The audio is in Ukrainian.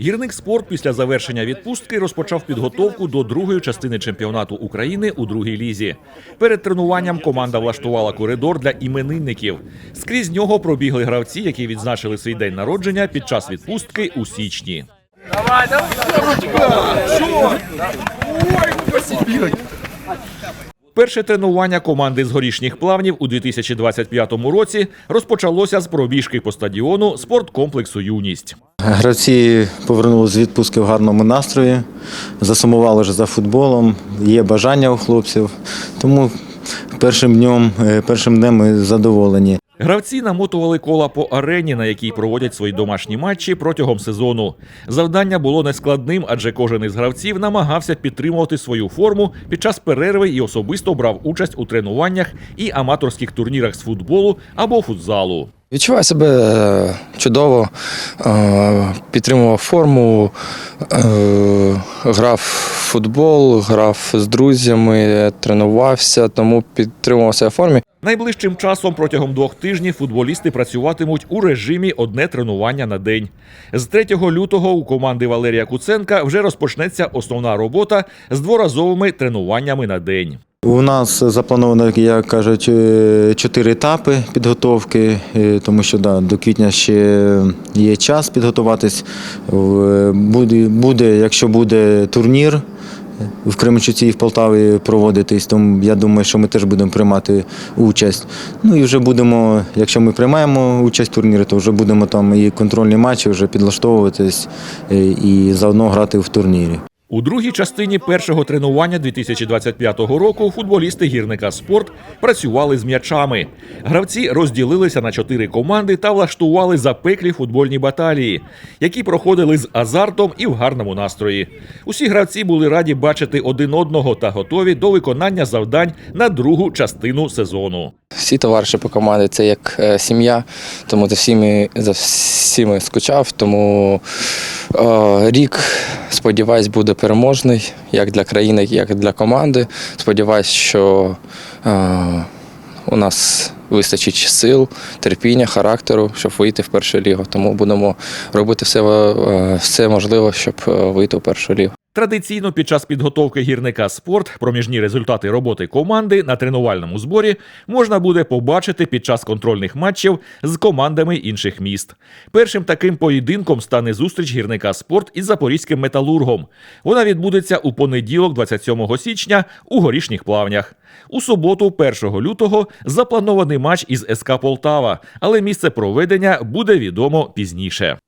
Гірник спорт після завершення відпустки розпочав підготовку до другої частини чемпіонату України у другій лізі. Перед тренуванням команда влаштувала коридор для іменинників. Скрізь нього пробігли гравці, які відзначили свій день народження під час відпустки у січні. Перше тренування команди з горішніх плавнів у 2025 році розпочалося з пробіжки по стадіону спорткомплексу Юність. Гравці повернулися з відпустки в гарному настрої, засумували вже за футболом, є бажання у хлопців. Тому першим днем, е, першим днем ми задоволені. Гравці намотували кола по арені, на якій проводять свої домашні матчі протягом сезону. Завдання було нескладним, адже кожен із гравців намагався підтримувати свою форму під час перерви і особисто брав участь у тренуваннях і аматорських турнірах з футболу або футзалу. Відчуваю себе е, чудово, е, підтримував форму, е, грав в футбол, грав з друзями, тренувався, тому підтримував себе в формі. Найближчим часом протягом двох тижнів футболісти працюватимуть у режимі одне тренування на день. З 3 лютого у команди Валерія Куценка вже розпочнеться основна робота з дворазовими тренуваннями на день. У нас заплановано, як кажуть, чотири етапи підготовки, е, тому що да, до квітня ще є час підготуватись. Буде, буде, якщо буде турнір в Кременчуці і в Полтаві проводитись, то я думаю, що ми теж будемо приймати участь. Ну і вже будемо, якщо ми приймаємо участь в турнірі, то вже будемо там і контрольні матчі вже підлаштовуватись е, і заодно грати в турнірі. У другій частині першого тренування 2025 року футболісти гірника спорт працювали з м'ячами. Гравці розділилися на чотири команди та влаштували запеклі футбольні баталії, які проходили з азартом і в гарному настрої. Усі гравці були раді бачити один одного та готові до виконання завдань на другу частину сезону. Всі товариші по команді це як е, сім'я, тому за всіми, за всіми скучав. Тому рік, сподіваюсь, буде переможний як для країни, як і для команди. Сподіваюсь, що е, у нас вистачить сил, терпіння, характеру, щоб вийти в першу лігу. Тому будемо робити все, е, все можливе, щоб е, вийти в першу лігу. Традиційно під час підготовки гірника спорт проміжні результати роботи команди на тренувальному зборі можна буде побачити під час контрольних матчів з командами інших міст. Першим таким поєдинком стане зустріч гірника спорт із запорізьким металургом. Вона відбудеться у понеділок, 27 січня, у горішніх плавнях. У суботу, 1 лютого, запланований матч із СК Полтава, але місце проведення буде відомо пізніше.